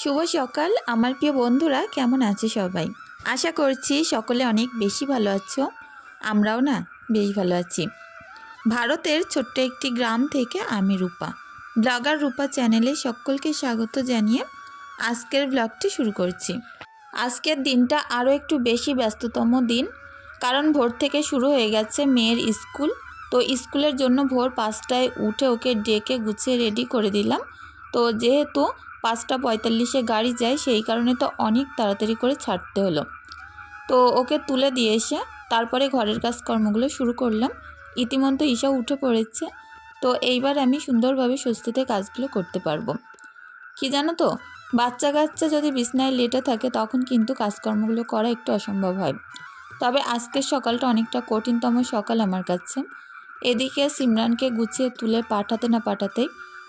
শুভ সকাল। আমার প্রিয় বন্ধুরা, কেমন আছে সবাই? আশা করছি সকলে অনেক বেশি ভালো আছো। আমরাও না বেশ ভালো আছি। ভারতের ছোট্ট একটি গ্রাম থেকে আমি রূপা। ব্লগার রূপা চ্যানেলে সকলকে স্বাগত জানিয়ে আজকের ব্লগটি শুরু করছি। আজকের দিনটা আরও একটু বেশি ব্যস্ততম দিন, কারণ ভোর থেকে শুরু হয়ে গেছে মেয়ের স্কুল। তো স্কুলের জন্য ভোর পাঁচটায় উঠে ওকে ডেকে গুছিয়ে রেডি করে দিলাম। তো যেহেতু পাঁচটা পঁয়তাল্লিশে গাড়ি যায়, সেই কারণে তো অনেক তাড়াতাড়ি করে ছাড়তে হলো। তো ওকে তুলে দিয়ে এসে তারপরে ঘরের কাজকর্মগুলো শুরু করলাম। ইতিমধ্যে ঈশা উঠে পড়েছে। তো এইবার আমি সুন্দরভাবে স্বস্তিতে কাজগুলো করতে পারব। কি জানো তো বাচ্চা কাচ্চা যদি বিছনায় লেটে থাকে, তখন কিন্তু কাজকর্মগুলো করা একটু অসম্ভব হয়। তবে আজকের সকালটা অনেকটা কঠিনতম সকাল আমার কাছে। এদিকে সিমরানকে গুছিয়ে তুলে পাঠাতে না পাঠাতেই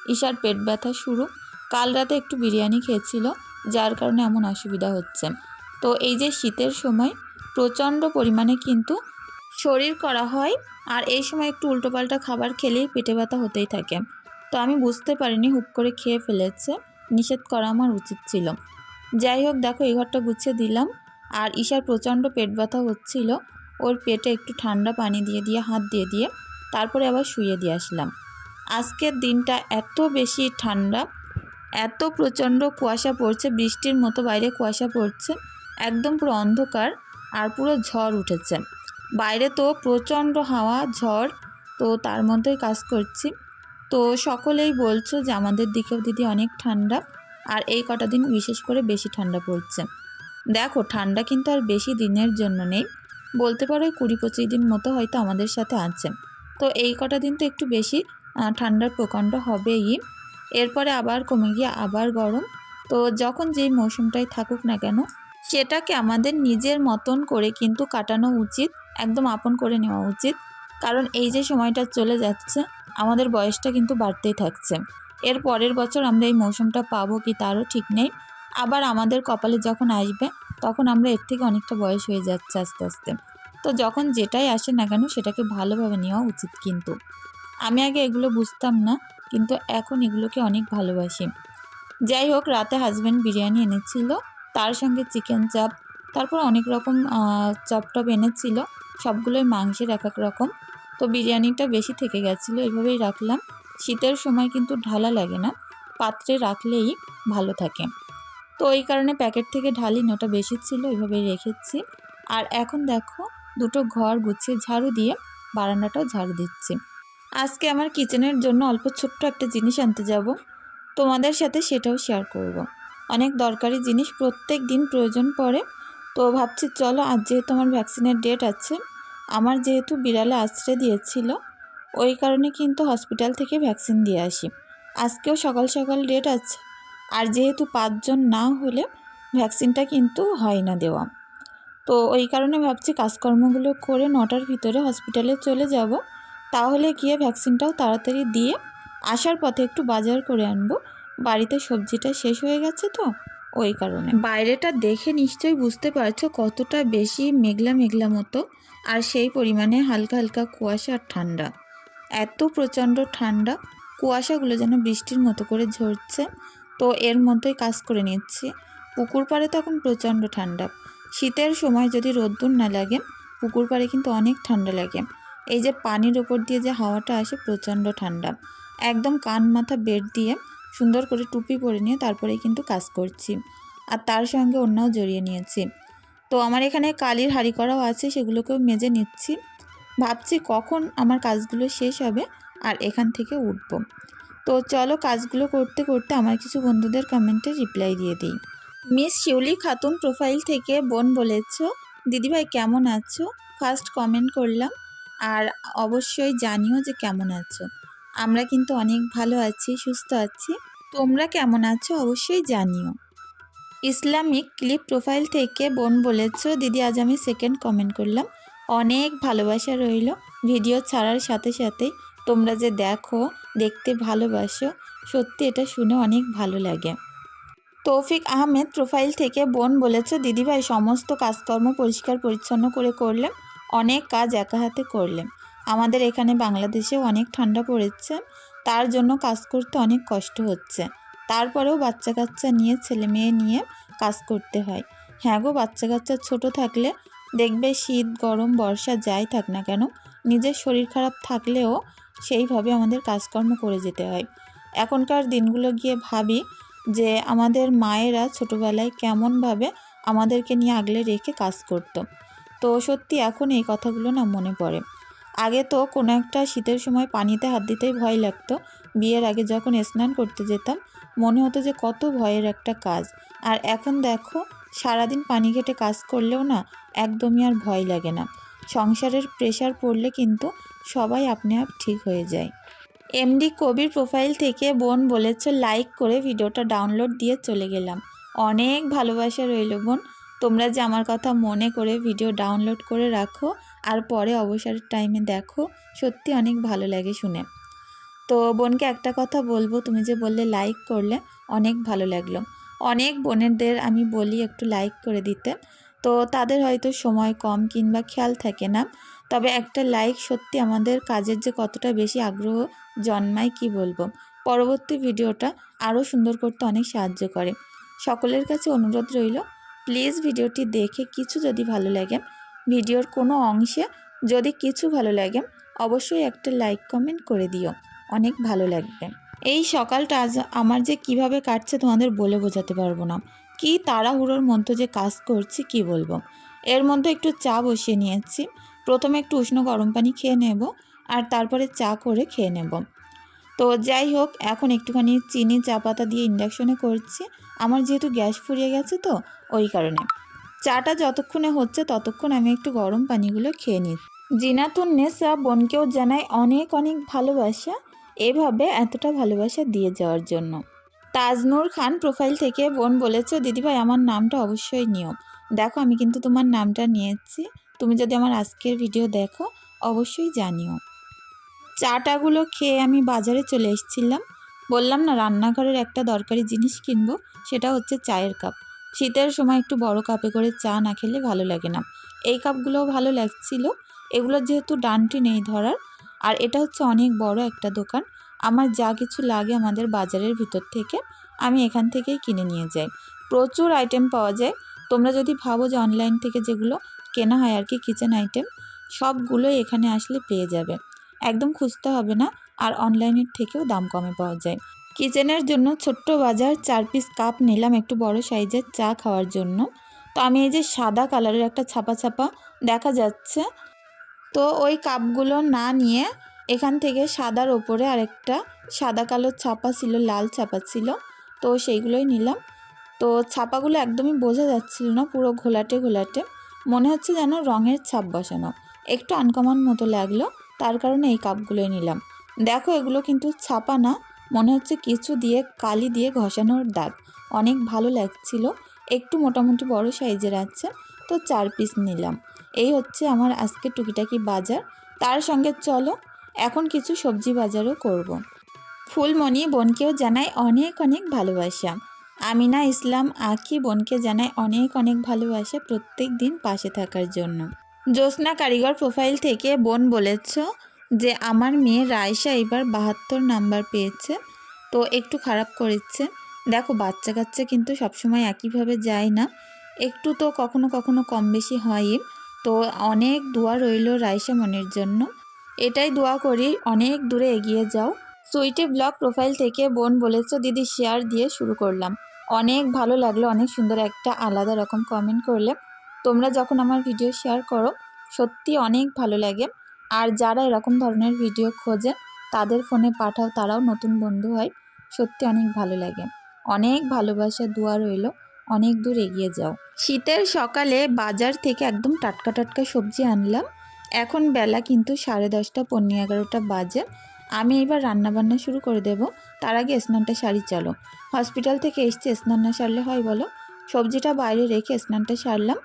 ঈশার পেট ব্যথা শুরু। কাল রাতে একটু বিরিয়ানি খেয়েছিল, যার কারণে এমন অসুবিধা হচ্ছে। তো এই যে শীতের সময়, প্রচণ্ড পরিমাণে কিন্তু শরীর করা হয়, আর এই সময় একটু উল্টোপাল্টা খাবার খেলেই পেটে ব্যথা হতেই থাকে। তো আমি বুঝতে পারিনি হুপ করে খেয়ে ফেলেছে, নিষেধ করা আমার উচিত ছিল। যাই হোক, দেখো এই ঘরটা গুছিয়ে দিলাম, আর ঈশার প্রচণ্ড পেট ব্যথা হচ্ছিল, ওর পেটে একটু ঠান্ডা পানি দিয়ে দিয়ে, হাত দিয়ে দিয়ে, তারপরে আবার শুয়ে দিয়ে আসলাম। আজকের দিনটা এত বেশি ঠান্ডা এত প্রচণ্ড কুয়াশা পড়ছে, বৃষ্টির মতো বাইরে কুয়াশা পড়ছে, একদম পুরো অন্ধকার আর পুরো ঝড় উঠেছে। বাইরে তো প্রচণ্ড হাওয়া, ঝড়, তো তার মধ্যেই কাজ করছি। তো সকলেই বলছো যে আমাদের দিকেও দিদি অনেক ঠান্ডা আর এই কটা দিন বিশেষ করে বেশি ঠান্ডা পড়ছে। দেখো, ঠান্ডা কিন্তু আর বেশি দিনের জন্য নেই। বলতে পারো কুড়ি পঁচিশ দিন মতো হয়তো আমাদের সাথে আছে। তো এই কটা দিন তো একটু বেশি ঠান্ডার প্রকাণ্ড হবেই। এরপরে আবার কমে গিয়ে আবার গরম। তো যখন যেই মৌসুমটাই থাকুক না কেন, সেটাকে আমাদের নিজের মতন করে কিন্তু কাটানো উচিত, একদম আপন করে নেওয়া উচিত। কারণ এই যে সময়টা চলে যাচ্ছে, আমাদের বয়সটা কিন্তু বাড়তেই থাকছে। এর পরের বছর আমরা এই মৌসুমটা পাবো কি তারও ঠিক নেই। আবার আমাদের কপালে যখন আসবে, তখন আমরা এর থেকে অনেকটা বয়স হয়ে যাচ্ছে আস্তে আস্তে। তো যখন যেটাই আসে না কেন, সেটাকে ভালোভাবে নেওয়া উচিত কিন্তু। আমি আগে এগুলো বুঝতাম না কিন্তু এখন এগুলোকে অনেক ভালোবাসি। যাই হোক, রাতে হাজব্যান্ড বিরিয়ানি এনেছিল, তার সঙ্গে চিকেন চাপ তারপর অনেক রকম চপ টপ এনেছিল, সবগুলোই মাংসের এক এক রকম। তো বিরিয়ানিটা বেশি থেকে গেছিল, এভাবেই রাখলাম। শীতের সময় কিন্তু ঢালা লাগে না, পাত্রে রাখলেই ভালো থাকে। তো এই কারণে প্যাকেট থেকে ঢালিনি ওটা বেশি ছিল এইভাবেই রেখেছি। আর এখন দেখো, দুটো ঘর গুছিয়ে ঝাড়ু দিয়ে বারান্দাটাও ঝাড়ু দিচ্ছি। আজকে আমার কিচেনের জন্য অল্প ছোট্ট একটা জিনিস আনতে যাব। তোমাদের সাথে সেটাও শেয়ার করব। অনেক দরকারি জিনিস প্রত্যেক দিন প্রয়োজন পড়ে। তো ভাবছি চলো, আজ যেহেতু আমার ভ্যাকসিনের ডেট আছে, আমার যেহেতু বিড়ালে আশ্রয় দিয়েছিল, ওই কারণে কিন্তু হসপিটাল থেকে ভ্যাকসিন দিয়ে আসি। আজকেও সকাল সকাল ডেট আছে। আর যেহেতু পাঁচজন না হলে ভ্যাকসিনটা কিন্তু হয় না দেওয়া। তো ওই কারণে ভাবছি কাজকর্মগুলো করে নটার ভিতরে হসপিটালে চলে যাব। তাহলে গিয়ে ভ্যাকসিনটাও তাড়াতাড়ি দিয়ে আসার পথে একটু বাজার করে আনব। বাড়িতে সবজিটা শেষ হয়ে গেছে তো, ওই কারণে। বাইরেটা দেখে নিশ্চয়ই বুঝতে পারছ কতটা বেশি মেঘলা মেঘলা মতো, আর সেই পরিমাণে হালকা হালকা কুয়াশা আর ঠান্ডা। এত প্রচণ্ড ঠান্ডা, কুয়াশাগুলো যেন বৃষ্টির মতো করে ঝরছে। তো এর মধ্যেই কাজ করে নিচ্ছি। পুকুর পাড়ে তখন প্রচণ্ড ঠান্ডা। শীতের সময় যদি রোদ্দুর না লাগে, পুকুর পাড়ে কিন্তু অনেক ঠান্ডা লাগে। এই যে পানির ওপর দিয়ে যে হাওয়াটা আসে প্রচণ্ড ঠান্ডা। একদম কান মাথা বেড দিয়ে সুন্দর করে টুপি পরে নিয়ে তারপরে কিন্তু কাজ করছি। আর তার সঙ্গে অন্যও জড়িয়ে নিয়েছি। তো আমার এখানে কালির হাঁড়ি করাও আছে, সেগুলোকেও মেজে নিচ্ছি। ভাবছি কখন আমার কাজগুলো শেষ হবে আর এখান থেকে উঠব। তো চলো কাজগুলো করতে করতে আমার কিছু বন্ধুদের কমেন্টে রিপ্লাই দিয়ে দিই। মিস শিউলি খাতুন প্রোফাইল থেকে বোন বলেছ, দিদিভাই কেমন আছো? ফার্স্ট কমেন্ট করলাম। আর অবশ্যই জানিও যে কেমন আছো। আমরা কিন্তু অনেক ভালো আছি, সুস্থ আছি। তোমরা কেমন আছো অবশ্যই জানিও। ইসলামিক ক্লিপ প্রোফাইল থেকে বোন বলেছ, দিদি, আজ আমি সেকেন্ড কমেন্ট করলাম। অনেক ভালোবাসা রইল। ভিডিও ছাড়ার সাথে সাথেই তোমরা যে দেখো, দেখতে ভালোবাসো, সত্যি এটা শুনে অনেক ভালো লাগে। তৌফিক আহমেদ প্রোফাইল থেকে বোন বলেছে, দিদিভাই, সমস্ত কাজকর্ম পরিষ্কার পরিচ্ছন্ন করে করলেন। অনেক কাজ একা হাতে করলেন। আমাদের এখানে বাংলাদেশে অনেক ঠান্ডা পড়েছে, তার জন্য কাজ করতে অনেক কষ্ট হচ্ছে। তারপরেও বাচ্চা কাচ্চা নিয়ে, ছেলে মেয়ে নিয়ে কাজ করতে হয়। হ্যাঁ গো, বাচ্চা কাচ্চা ছোট থাকলে দেখবে শীত, গরম, বর্ষা যাই থাক না কেন, নিজের শরীর খারাপ থাকলেও সেইভাবে আমাদের কাজকর্ম করে যেতে হয়। এখনকার দিনগুলো গিয়ে ভাবি যে আমাদের মায়েরা ছোটোবেলায় কেমনভাবে আমাদেরকে নিয়ে আগলে রেখে কাজ করতো। তো সত্যি এখন এই কথাগুলো না মনে পড়ে। আগে তো কোনো একটা শীতের সময় পানিতে হাত দিতেই ভয় লাগতো। বিয়ের আগে যখন স্নান করতে যেতাম, মনে হতো যে কত ভয়ের একটা কাজ। আর এখন দেখো, সারাদিন পানি ঘেটে কাজ করলেও না একদমই আর ভয় লাগে না। সংসারের প্রেশার পড়লে কিন্তু সবাই আপনি আপ ঠিক হয়ে যায়। এমডি কবির প্রোফাইল থেকে বোন বলেছে লাইক করে ভিডিওটা ডাউনলোড দিয়ে চলে গেলাম। অনেক ভালোবাসা রইল বোন। তোমরা যে আমার কথা মনে করে ভিডিও ডাউনলোড করে রাখো আর পরে অবসরের টাইমে দেখো, সত্যি অনেক ভালো লাগে শুনে। তো বোনকে একটা কথা বলব, তুমি যে বললে লাইক করলে অনেক ভালো লাগল। অনেক বোনেদের আমি বলি একটু লাইক করে দিতে। তো তাদের হয়তো সময় কম কিংবা খেয়াল থাকে না, তবে একটা লাইক সত্যি আমাদের কাজের যে কতটা বেশি আগ্রহ জন্মায় কি বলব? পরবর্তী ভিডিওটা আরও সুন্দর করতে অনেক সাহায্য করে। সকলের কাছে অনুরোধ রইল প্লিজ ভিডিওটি দেখে কিছু যদি ভালো লাগে, ভিডিওর কোনো অংশে যদি কিছু ভালো লাগে, অবশ্যই একটা লাইক কমেন্ট করে দিও। অনেক ভালো লাগবে। এই সকালটা আজ আমার যে কীভাবে কাটছে তোমাদের বলে বোঝাতে পারব না। কি তাড়াহুড়োর মধ্যে যে কাজ করছি, কি বলব? এর মধ্যে একটু চা বসিয়ে নিয়েছি। প্রথমে একটু উষ্ণ গরম পানি খেয়ে নেব আর তারপরে চা করে খেয়ে নেব। তো যাই হোক, এখন একটুখানি চিনি, চা পাতা দিয়ে ইন্ডাকশনে করছি। আমার যেহেতু গ্যাস ফুরিয়ে গেছে তো, ওই কারণে। চাটা যতক্ষণে হচ্ছে ততক্ষণ আমি একটু গরম পানিগুলো খেয়ে নিই। জিনাতুন নেসা বোনকেও জানাই অনেক অনেক ভালোবাসা, এভাবে এতটা ভালোবাসা দিয়ে যাওয়ার জন্য। তাজনুর খান প্রোফাইল থেকে বোন বলেছে, দিদিভাই, আমার নামটা অবশ্যই নিও। দেখো, আমি কিন্তু তোমার নামটা নিয়েছি। তুমি যদি আমার আজকের ভিডিও দেখো, অবশ্যই জানিও। চাটাগুলো খেয়ে আমি বাজারে চলে এসেছিলাম। বললাম না, রান্নাঘরের একটা দরকারি জিনিস কিনবো, সেটা হচ্ছে চায়ের কাপ। শীতের সময় একটু বড় কাপে করে চা না খেলে ভালো লাগে না। এই কাপগুলোও ভালো লাগছিল। এগুলোর যেহেতু ডানটি নেই ধরার, আর এটা হচ্ছে অনেক বড় একটা দোকান। আমার যা কিছু লাগে আমাদের বাজারের ভিতর থেকে, আমি এখান থেকেই কিনে নিয়ে যাই। প্রচুর আইটেম পাওয়া যায়। তোমরা যদি ভাবো যে অনলাইন থেকে যেগুলো কেনা হয় আর কি কিচেন আইটেম সবগুলোই এখানে আসলে পেয়ে যাবে। একদম খুঁজতে হবে না। আর অনলাইনের থেকেও দাম কমে পাওয়া যায়। কিচেনের জন্য ছোট্ট বাজার, চার পিস কাপ নিলাম একটু বড় সাইজের চা খাওয়ার জন্য। তো আমি এই যে সাদা কালারের একটা ছাপা ছাপা দেখা যাচ্ছে। তো ওই কাপগুলো না নিয়ে এখান থেকে সাদার ওপরে আরেকটা সাদা কালো ছাপা ছিল, লাল ছাপা ছিল। তো সেইগুলোই নিলাম। তো ছাপাগুলো একদমই বোঝা যাচ্ছিল না পুরো ঘোলাটে ঘোলাটে। মনে হচ্ছে যেন রঙের ছাপ বসানো। একটু আনকমন মতো লাগল, তার কারণে এই কাপগুলোই নিলাম। দেখো, এগুলো কিন্তু ছাপা না। মনে হচ্ছে কিছু দিয়ে কালি দিয়ে ঘষানোর দাগ। অনেক ভালো লাগছিল। একটু মোটামুটি বড় সাইজের আছে, তো চার পিস নিলাম। এই হচ্ছে আমার আজকে টুকিটাকি বাজার। তার সঙ্গে চলো, এখন কিছু সবজি বাজারও করব। ফুলমণি বোনকেও জানাই অনেক অনেক ভালোবাসা। আমিনা ইসলাম আখি বোনকে জানাই অনেক অনেক ভালোবাসা প্রত্যেক দিন পাশে থাকার জন্য। জ্যোৎস্না কারিগর প্রোফাইল থেকে বোন বলেছ যে আমার মেয়ে রায়সা এবার বাহাত্তর নাম্বার পেয়েছে, তো একটু খারাপ করেছে। দেখো, বাচ্চা কাচ্চা কিন্তু সবসময় একইভাবে যায় না। একটু তো কখনো কখনো কম বেশি হয়ই। তো অনেক দোয়া রইল রায়সা মনের জন্য। এটাই দোয়া করি, অনেক দূরে এগিয়ে যাও। সুইটি ব্লগ প্রোফাইল থেকে বোন বলেছ, দিদি শেয়ার দিয়ে শুরু করলাম। অনেক ভালো লাগল, অনেক সুন্দর একটা আলাদা রকম কমেন্ট করলে। তোমরা যখন আমার ভিডিও শেয়ার করো, সত্যি অনেক ভালো লাগে। আর যারা এরকম ধরনের ভিডিও খোঁজে, তাদের ফোনে পাঠাও, তারাও নতুন বন্ধু হয়। সত্যি অনেক ভালো লাগে। অনেক ভালোবাসা, দোয়া রইল। অনেক দূর এগিয়ে যাও। শীতের সকালে বাজার থেকে একদম টাটকা টাটকা সবজি আনলাম। এখন বেলা কিন্তু সাড়ে দশটা পনেরো এগারোটা বাজে। আমি এবার রান্নাবান্না শুরু করে দেব। তার আগে স্নানটা সারি চলো। হসপিটাল থেকে এসছে, স্নান না সারলে হয় বলো? সবজিটা বাইরে রেখে স্নানটা সারলাম।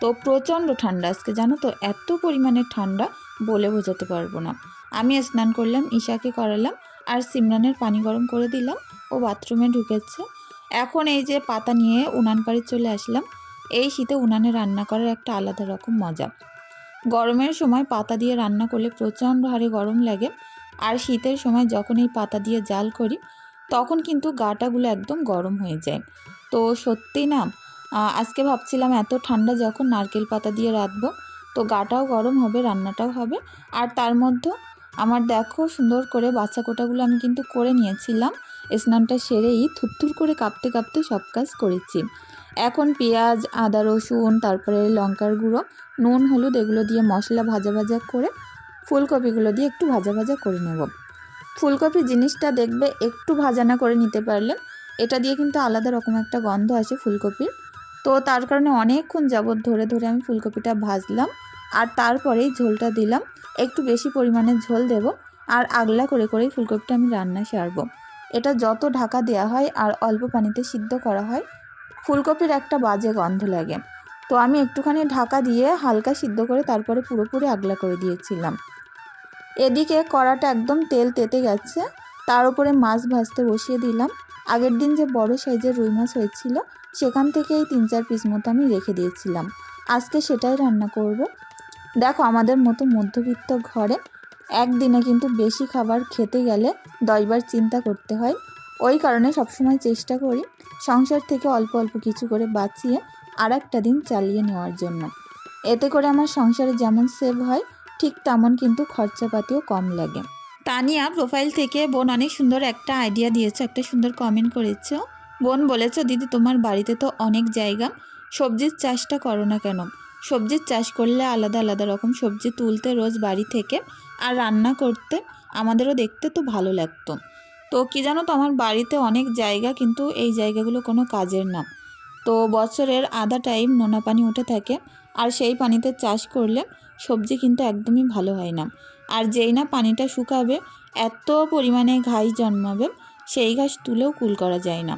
তো প্রচণ্ড ঠান্ডা আজকে, জানো তো? এত পরিমাণে ঠান্ডা। বলে বোঝাতে পারব না। আমি স্নান করলাম, ঈশাকে করালাম আর সিমরানের পানি গরম করে দিলাম। ও বাথরুমে ঢুকেছে। এখন এই যে পাতা নিয়ে উনান পাড়ি চলে আসলাম। এই শীতে উনানে রান্না করার একটা আলাদা রকম মজা। গরমের সময় পাতা দিয়ে রান্না করলে প্রচণ্ড হারে গরম লাগে। আর শীতের সময় যখন এই পাতা দিয়ে জাল করি, তখন কিন্তু গাটাগুলো একদম গরম হয়ে যায়। তো সত্যি না আজকে ভাবছিলাম এত ঠান্ডা যখন নারকেল পাতা দিয়ে রাঁধবো তো গাটাও গরম হবে, রান্নাটাও হবে। আর তার মধ্যে আমার দেখো সুন্দর করে বাচ্চা কোটাগুলো আমি কিন্তু করে নিয়েছিলাম। স্নানটা সেরেই থুরথুর করে কাঁপতে কাঁপতে সব কাজ করেছি। এখন পেঁয়াজ, আদা, রসুন, তারপরে লঙ্কার গুঁড়ো, নুন, হলুদ এগুলো দিয়ে মশলা ভাজা ভাজা করে ফুলকপিগুলো দিয়ে একটু ভাজা ভাজা করে নেব। ফুলকপি জিনিসটা দেখবে একটু ভাজা না করে নিতে পারলে, এটা দিয়ে কিন্তু আলাদা রকম একটা গন্ধ আসে ফুলকপির। তো তার কারণে অনেকক্ষণ যাবৎ ধরে ধরে আমি ফুলকপিটা ভাজলাম আর তারপরেই ঝোলটা দিলাম। একটু বেশি পরিমাণে ঝোল দেব আর আগলা করে, করেই ফুলকপিটা আমি রান্না সারবো। এটা যত ঢাকা দেওয়া হয় আর অল্প পানিতে সিদ্ধ করা হয়, ফুলকপির একটা বাজে গন্ধ লাগে। তো আমি একটুখানি ঢাকা দিয়ে হালকা সিদ্ধ করে তারপরে পুরোপুরি আগলা করে দিয়েছিলাম। এদিকে কড়াটা একদম তেল তেতে গেছে, তার উপরে মাছ ভাজতে বসিয়ে দিলাম। আগের দিন যে বড় সাইজের রুই মাছ হয়েছিল, সেখান থেকে এই তিন চার পিস মতো আমি রেখে দিয়েছিলাম। আজকে সেটাই রান্না করব। দেখো, আমাদের মতো মধ্যবিত্ত ঘরে একদিনে কিন্তু বেশি খাবার খেতে গেলে দশবার চিন্তা করতে হয়। ওই কারণে সবসময় চেষ্টা করি সংসার থেকে অল্প অল্প কিছু করে বাঁচিয়ে আর একটা দিন চালিয়ে নেওয়ার জন্য। এতে করে আমার সংসারে যেমন সেভ হয়, ঠিক তেমন কিন্তু খরচাপাতিও কম লাগে। তানিয়া প্রোফাইল থেকে, বোন, অনেক সুন্দর একটা আইডিয়া দিয়েছে, একটা সুন্দর কমেন্ট করেছে। বোন বলেছে, দিদি, তোমার বাড়িতে তো অনেক জায়গা। সবজির চাষটা করো না কেন? সবজির চাষ করলে আলাদা আলাদা রকম সবজি তুলতে রোজ বাড়ি থেকে আর রান্না করতে আমাদেরও দেখতে তো ভালো লাগতো। তো কি জানো তো, আমার বাড়িতে অনেক জায়গা, কিন্তু এই জায়গাগুলো কোনো কাজের না। তো বছরের আধা টাইম নোনা পানি উঠে থাকে, আর সেই পানিতে চাষ করলে সবজি কিন্তু একদমই ভালো হয় না। আর যেই না পানিটা শুকাবে, এত পরিমাণে ঘাস জন্মাবে, সেই ঘাস তুলেও কুল করা যায় না।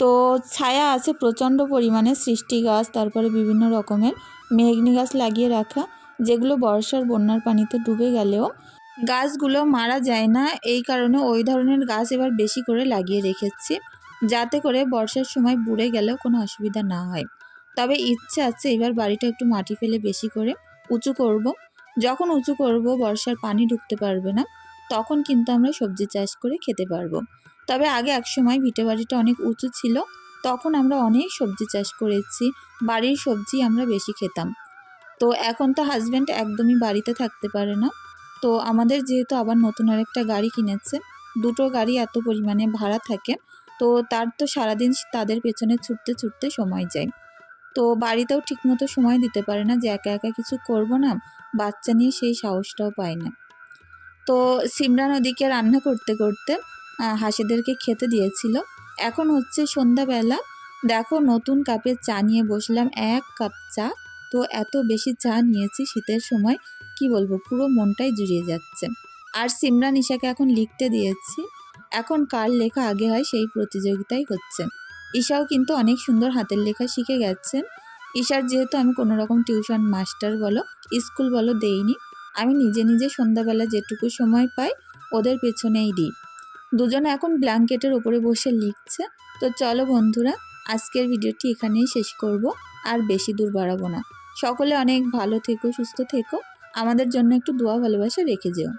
তো ছায়া আছে প্রচণ্ড পরিমাণে, সৃষ্টি গাছ, তারপরে বিভিন্ন রকমের মেঘনি গাছ লাগিয়ে রাখা, যেগুলো বর্ষার বন্যার পানিতে ডুবে গেলেও গাছগুলো মারা যায় না। এই কারণে ওই ধরনের গাছ এবার বেশি করে লাগিয়ে রেখেছি, যাতে করে বর্ষার সময় বুড়ে গেলেও কোনো অসুবিধা না হয়। তবে ইচ্ছে আছে এবার বাড়িটা একটু মাটি ফেলে বেশি করে উঁচু করব। যখন উঁচু করব, বর্ষার পানি ঢুকতে পারবে না, তখন কিন্তু আমরা সবজি চাষ করে খেতে পারব। তবে আগে এক সময় ভিটে বাড়িটা অনেক উঁচু ছিল, তখন আমরা অনেক সবজি চাষ করেছি, বাড়ির সবজি আমরা বেশি খেতাম। তো এখন তো হাজব্যান্ড একদমই বাড়িতে থাকতে পারে না। তো আমাদের যেহেতু আবার নতুন আরেকটা গাড়ি কিনেছে, দুটো গাড়ি এত পরিমাণে ভাড়া থাকে, তো তার তো সারাদিন তাদের পেছনে ছুটতে ছুটতে সময় যায়। তো বাড়িতেও ঠিকমতো সময় দিতে পারে না যে একা একা কিছু করব না, বাচ্চা নিয়ে সেই সাহসটাও পায় না। তো সিমরান ওদিকে রান্না করতে করতে হাঁসেদেরকে খেতে দিয়েছিল। এখন হচ্ছে সন্ধ্যাবেলা। দেখো নতুন কাপে চা নিয়ে বসলাম, এক কাপ চা। তো এত বেশি চা নিয়েছি শীতের সময়, কি বলব, পুরো মনটাই জুড়িয়ে যাচ্ছে। আর সিমরান ঈশাকে এখন লিখতে দিয়েছি। এখন কার লেখা আগে হয় সেই প্রতিযোগিতাই হচ্ছে। ঈশাও কিন্তু অনেক সুন্দর হাতের লেখা শিখে গেছেন ঈশার যেহেতু আমি কোনো রকম টিউশন মাস্টার বলো, স্কুল বলো দেইনি, আমি নিজে নিজে সন্ধ্যাবেলা যেটুকু সময় পাই ওদের পেছনেই দিই। দুজনে এখন ব্ল্যাঙ্কেটের ওপরে বসে লিখছে। তো চলো বন্ধুরা, আজকের ভিডিওটি এখানেই শেষ করব, আর বেশি দূর বাড়াবো না। সকলে অনেক ভালো থেকো, সুস্থ থেকো। আমাদের জন্য একটু দোয়া ভালোবাসা রেখে যেও।